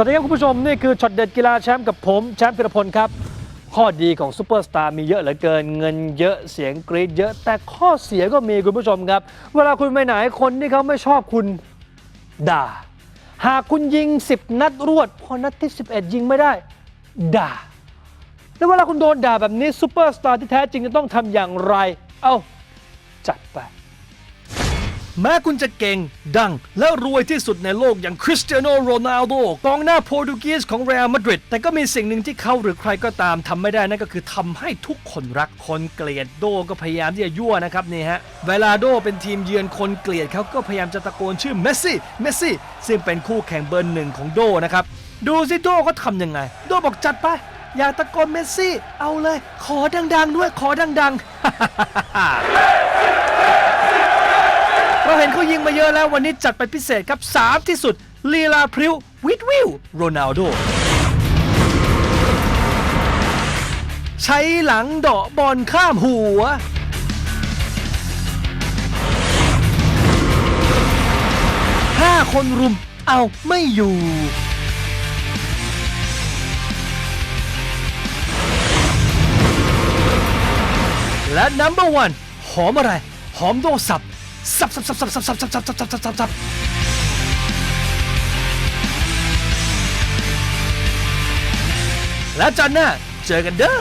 สวัสดีครับคุณผู้ชม นี่คือช็อตเด็ดกีฬาแชมป์กับผมแชมป์พิรพลครับ ข้อดีของซูเปอร์สตาร์มีเยอะเหลือเกินเงินเยอะเสียงกรี๊ดเยอะแต่ข้อเสียก็มีคุณผู้ชมครับ เวลาคุณไปไหนคนที่เขาไม่ชอบคุณด่า หากคุณยิง 10 นัดรวดพอนัดที่ 11 ยิงไม่ได้ ด่า แล้วเวลาคุณโดนด่าแบบนี้ซูเปอร์สตาร์ที่แท้จริงจะต้องทำอย่างไร เอ้าจัดไป แม้คุณจะเก่ง ดัง และรวยที่สุดในโลกอย่างคริสเตียโนโรนัลโดกองหน้าโปรตุเกสของเรอัลมาดริดแต่ก็มีสิ่งหนึ่งที่เขาหรือใครก็ตามทำไม่ได้นั่นก็คือทำให้ทุกคนรักคนเกลียดโดก็พยายามที่จะยั่วนะครับนี่ฮะเวลาโดเป็นทีมเยือนคนเกลียดเขาก็พยายามจะตะโกนชื่อเมสซี่เมสซี่ซึ่งเป็นคู่แข่งเบอร์หนึ่งของโดนะครับดูสิโดเขาทำยังไง โดบอกจัดไปอยากตะโกนเมสซี่ เอาเลย ขอดังๆด้วยขอดังๆ เห็นเขายิงมาเยอะแล้ววันนี้จัดไปพิเศษครับ 3 ที่สุดลีลาพริ้ววิดวิวโรนัลโดใช้หลังเดาะบอลข้ามหัว ห้าคนรุมเอาไม่อยู่ และ number one หอมอะไร หอมโดสับ สับสับสับสับสับสับสับสับสับสับสับสับสับและจอนหน้าเจอกันเด้อ